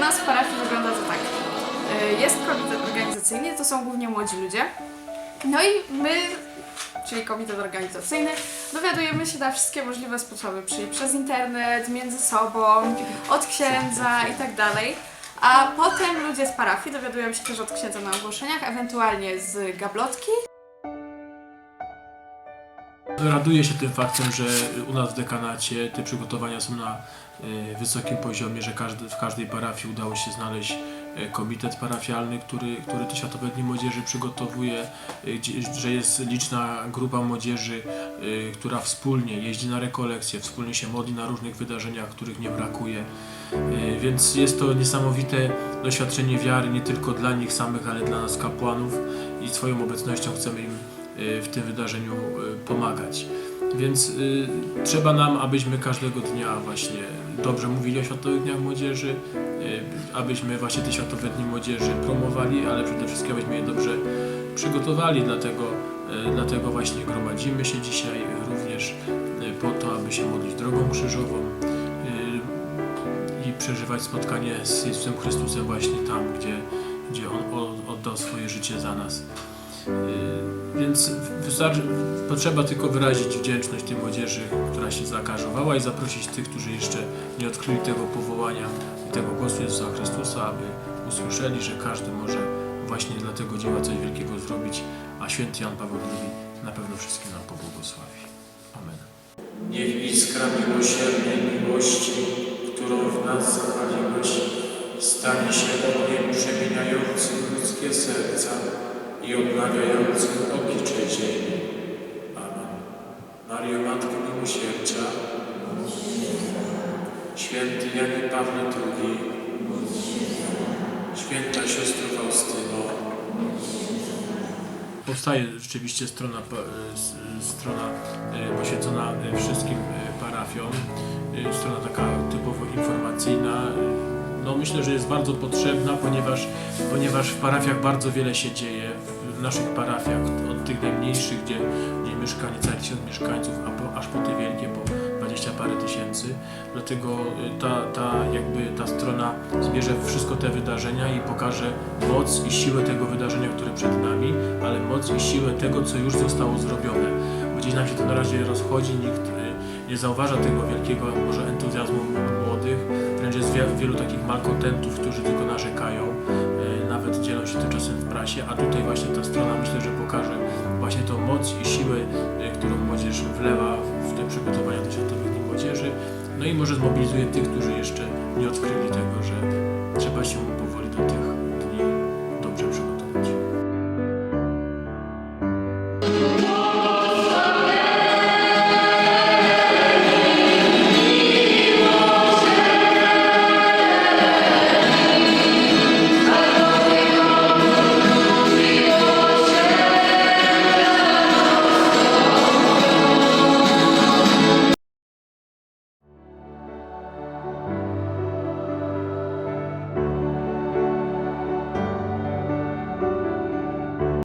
U nas w parafii wygląda to tak. Y, jest komitet organizacyjny, to są głównie młodzi ludzie. No i my, czyli komitet organizacyjny, dowiadujemy się na wszystkie możliwe sposoby, czyli przez internet, między sobą, od księdza i tak dalej. A potem ludzie z parafii dowiadują się też od księdza na ogłoszeniach, ewentualnie z gablotki. Raduję się tym faktem, że u nas w dekanacie te przygotowania są na e, wysokim poziomie, że każdy, w każdej parafii udało się znaleźć e, komitet parafialny, który, który te Światowe Dni Młodzieży przygotowuje, e, że jest liczna grupa młodzieży, która wspólnie jeździ na rekolekcje, wspólnie się modli na różnych wydarzeniach, których nie brakuje. Więc jest to niesamowite doświadczenie wiary nie tylko dla nich samych, ale dla nas kapłanów i swoją obecnością chcemy im w tym wydarzeniu e, pomagać. Więc y, trzeba nam, abyśmy każdego dnia właśnie dobrze mówili o Światowych Dniach Młodzieży, y, abyśmy właśnie te Światowe Dni Młodzieży promowali, ale przede wszystkim abyśmy je dobrze przygotowali, dlatego, dlatego właśnie gromadzimy się dzisiaj również po to, aby się modlić drogą krzyżową i przeżywać spotkanie z Jezusem Chrystusem właśnie tam, gdzie, gdzie On oddał swoje życie za nas. Y, Więc wystarczy, potrzeba tylko wyrazić wdzięczność tej młodzieży, która się zaangażowała i zaprosić tych, którzy jeszcze nie odkryli tego powołania i tego głosu Jezusa Chrystusa, aby usłyszeli, że każdy może właśnie dla tego dzieła coś wielkiego zrobić, a święty Jan Paweł II na pewno wszystkim nam pobłogosławi. Amen. Niech iskra miłosiernej miłości, którą w nas zapaliłeś, stanie się ogniem przemieniającym ludzkie serca i odnawiającym oblicze ziemi. Amen. Mario Matko Miłosierdzia, Święty Janie Pawle II, Święta Siostro Faustyno, Powstaje rzeczywiście strona, e, strona e, poświęcona e, wszystkim parafiom. Strona taka typowo informacyjna. No myślę, że jest bardzo potrzebna, ponieważ, ponieważ w parafiach bardzo wiele się dzieje. W, naszych parafiach, od tych najmniejszych, gdzie, gdzie mieszka niecałe tysiąc mieszkańców, a po, aż po te wielkie, po dwadzieścia parę tysięcy. Dlatego e, ta, ta, jakby ta strona zbierze wszystko te wydarzenia i pokaże moc i siłę tego wydarzenia, które przed nami, ale moc i siłę tego, co już zostało zrobione. Gdzieś nam się to na razie rozchodzi, nikt y, nie zauważa tego wielkiego może entuzjazmu młodych, wręcz jest wie- wielu takich malkontentów, którzy tylko narzekają, y, nawet dzielą się tym czasem w prasie, a tutaj właśnie ta strona myślę, że pokaże właśnie tą moc i siłę, y, którą młodzież wlewa w te przygotowania do Światowych Dni Młodzieży, no i może zmobilizuje tych, którzy jeszcze nie odkryli tego, że trzeba się powoli do tych